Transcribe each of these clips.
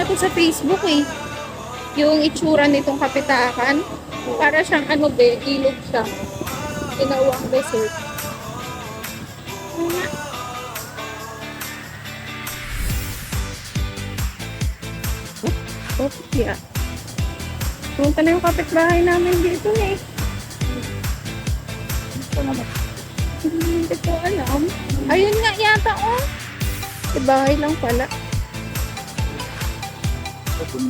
na to sa Facebook eh. Yung itsura nitong kapitakan. Para siyang ano be, ilog siya. Ginawang resort. Oo nga. Oh, yeah. Punta na yung kapitbahay namin dito eh. Ito naman. Hindi ko alam. Ayun nga yata oh. Sa bahay lang pala. Dun.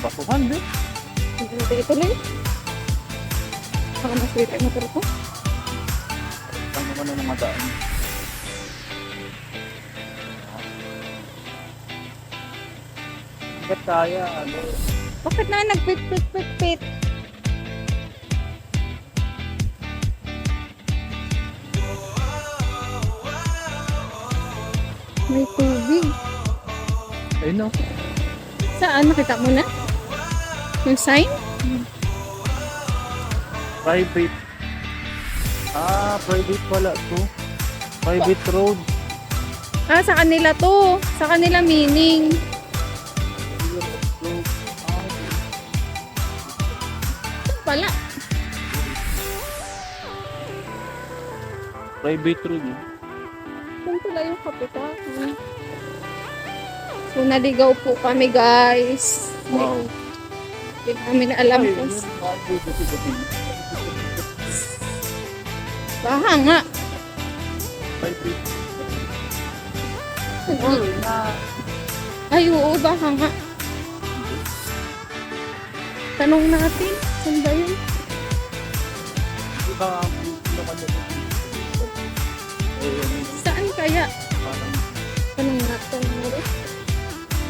Basuhan din. Hindi ito lang. Baka maswerte yung motor ko. Ang naman ang mga daan. Hanggat kaya, ano, Bakit na nagpit-pit-pit-pit? May tubig. ayun no. Saan? Nakita mo na? Yung sign? Private. Ah, private pala to. Private road. Ah, sa kanila to. Sa kanila meaning. Pala? private road. eh. Saan pala yung kapitan? So, naligaw po kami, guys. Wow. Hindi namin alam kung buti-buti. Baha nga. Ay, oo, baha nga. Tanong natin, saan ba yun? Eh, Saan kaya? parang Tanong natin.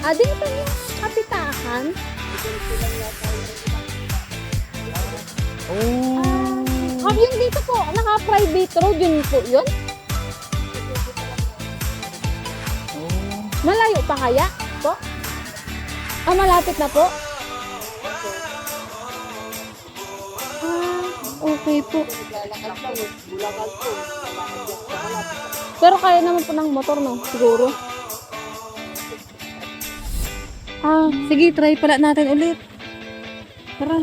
Ah, dito yung kapitahan. Oh. Ah, yung dito po, naka-private road, yun po yun? Oh. Malayo pa kaya po? Ah, malapit na po? Ah, okay po. Pero kaya naman po ng motor, no? Siguro. Ah, sige, try pala natin ulit. Tara.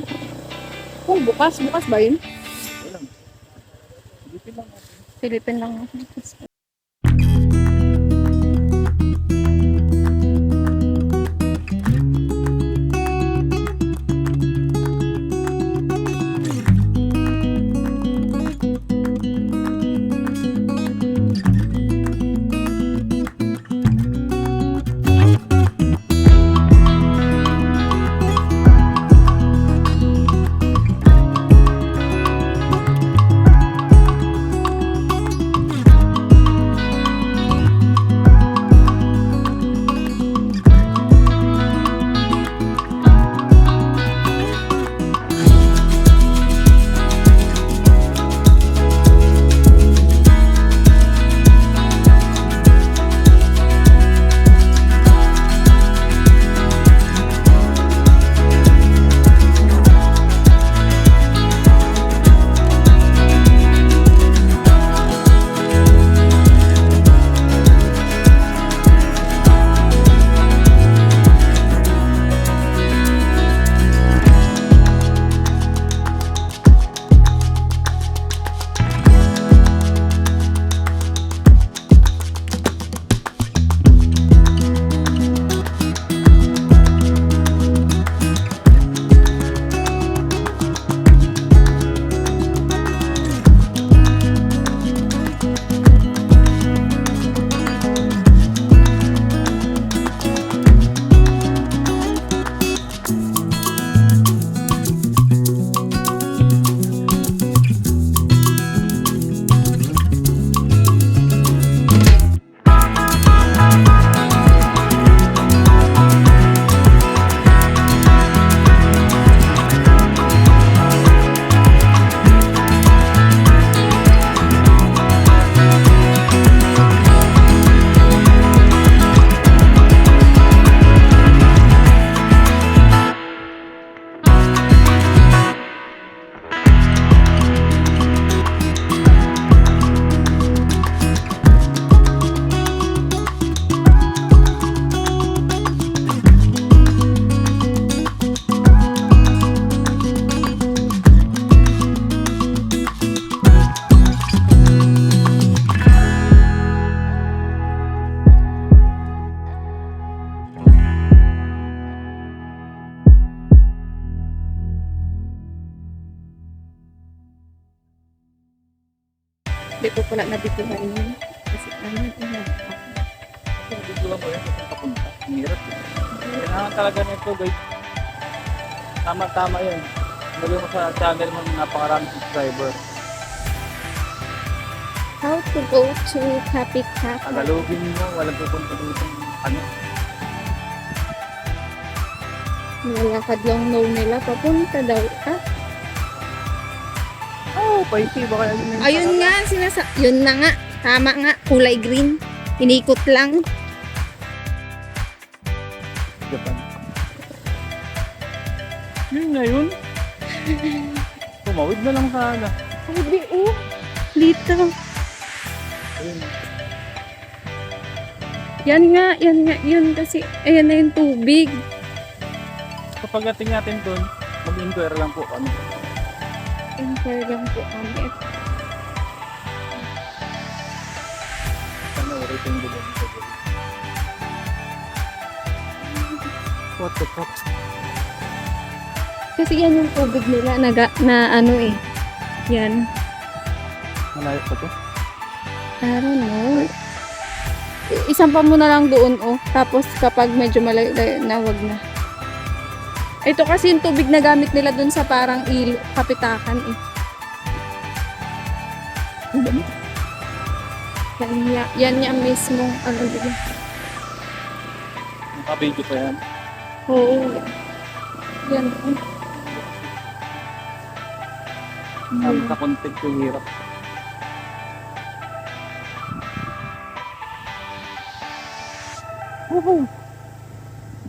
Kung bukas, bukas ba yun? Walang. Silipin lang natin. Silipin lang natin. Kailangan talaga nito guys. Tama-tama yan. Lagay mo sa channel mo ng napakaraming subscriber. How to go to Happy Cafe. Tagalogin mo, walang pupunta dito. Ano? Nalakad lang no nila. Papunta daw. Ah, Oh, paiti. Baka yun yung ayun nga, sinasa... Yun na nga. Tama nga. Kulay green. Inikot lang. Na yun. Tumawid na lang sana. Sabi, oh. Dito. Ayun. Yan nga, yan nga, yun kasi, ayan na yung tubig. Kapag ating natin dun, mag-inquire lang po kami. Inquire lang po kami. Sana rating din dito. What the fuck? Kasi yan yung tubig nila na, na ano eh. Yan. Malayo pa to? I don't know. Isang pa muna lang doon oh. Tapos kapag medyo malayo na wag na. Ito kasi yung tubig na gamit nila doon sa parang ilo, kapitakan eh. Yan, yan, yan yung mismo. Ano diba? Nakabidyo pa yan. Oo. Yan. Sabi sa content yung hirap. Woohoo!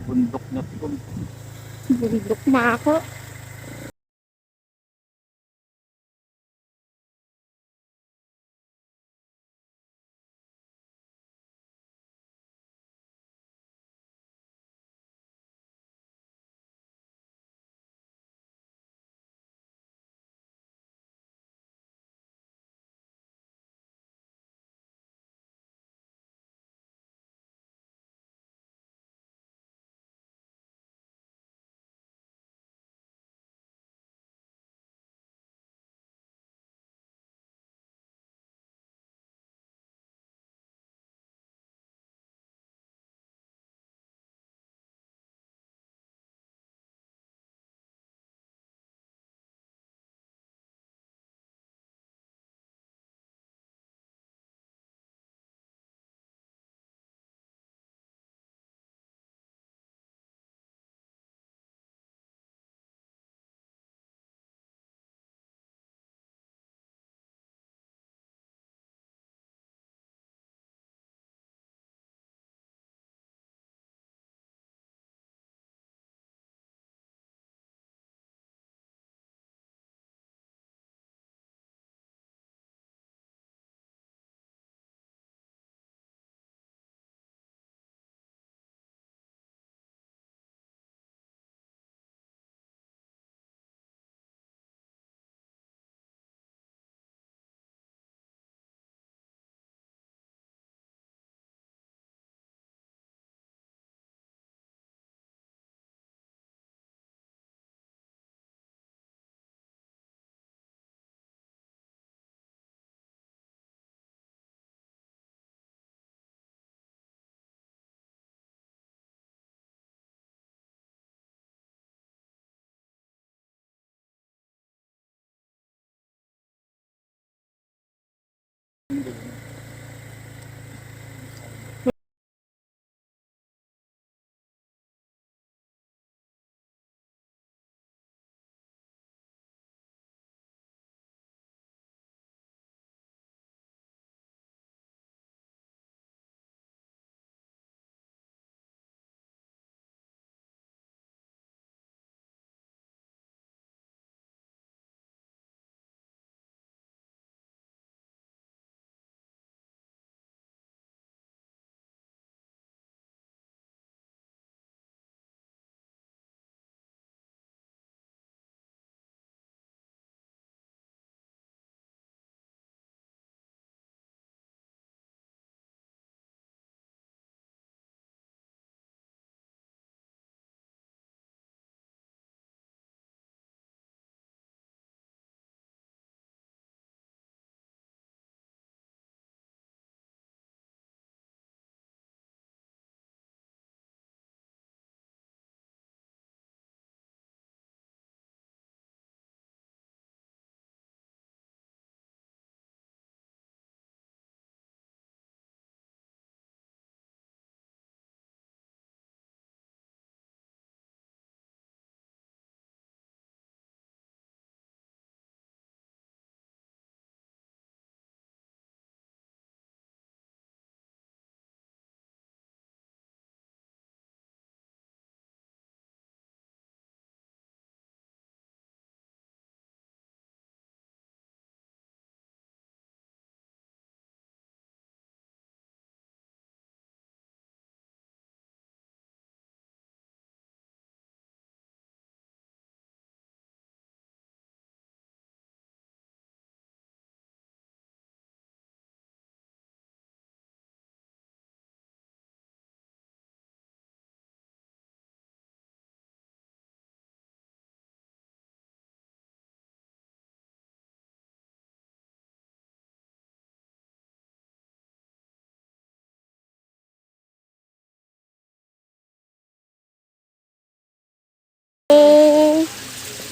Bundok na to. Bundok mako. Eh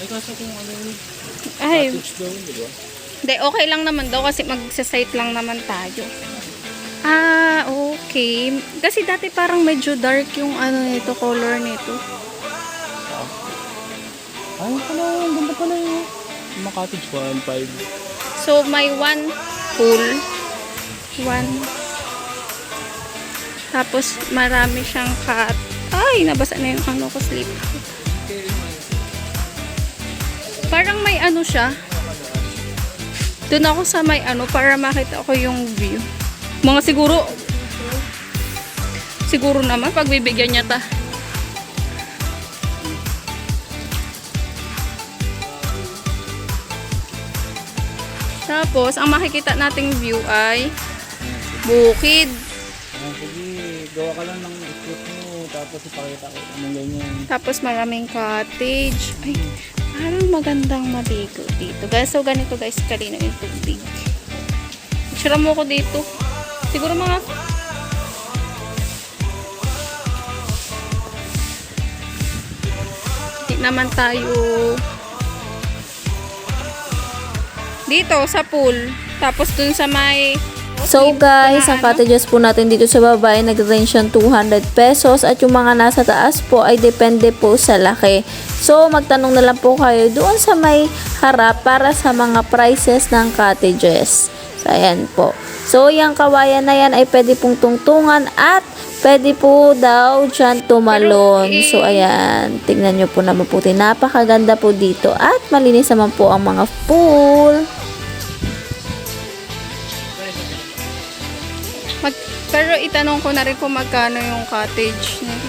Kaso kung ano yung Ay, cottage daw yun, di ba? Hindi, okay lang naman daw kasi magsa-site lang naman tayo. Ah, okay. Kasi dati parang medyo dark yung ano nito, color nito. Ay, pala, ang ganda pala yun. Mga cottage, 1.5. So, may one pool. One. Tapos, marami siyang cat. Ay, nabasa na yung ano ko, sleep. Parang may ano siya. Doon ako sa may ano, para makita ko yung view. Mga siguro, siguro naman, pagbibigyan niya ta. Tapos, ang makikita nating view ay bukid. Sige, gawa ka lang ng spot mo, tapos ipakita ko anong ganyan. Tapos maraming cottage. Ay, magandang maligo dito. Guys, so ganito guys, kalino yung tubig. Picture mo ko dito. Siguro mga Di naman tayo dito sa pool. Tapos dun sa may So guys, ang cottages po natin dito sa baba ay nag-range ng 200 pesos at yung mga nasa taas po ay depende po sa laki. So magtanong na lang po kayo doon sa may harap para sa mga prices ng cottages. So ayan po. So yung kawayan na yan ay pwede pong tungtungan at pwede po daw dyan tumalon. So ayan, tingnan nyo po na maputi. Napakaganda po dito at malinis naman po ang mga pool. Itanong ko na rin kung magkano yung cottage niya.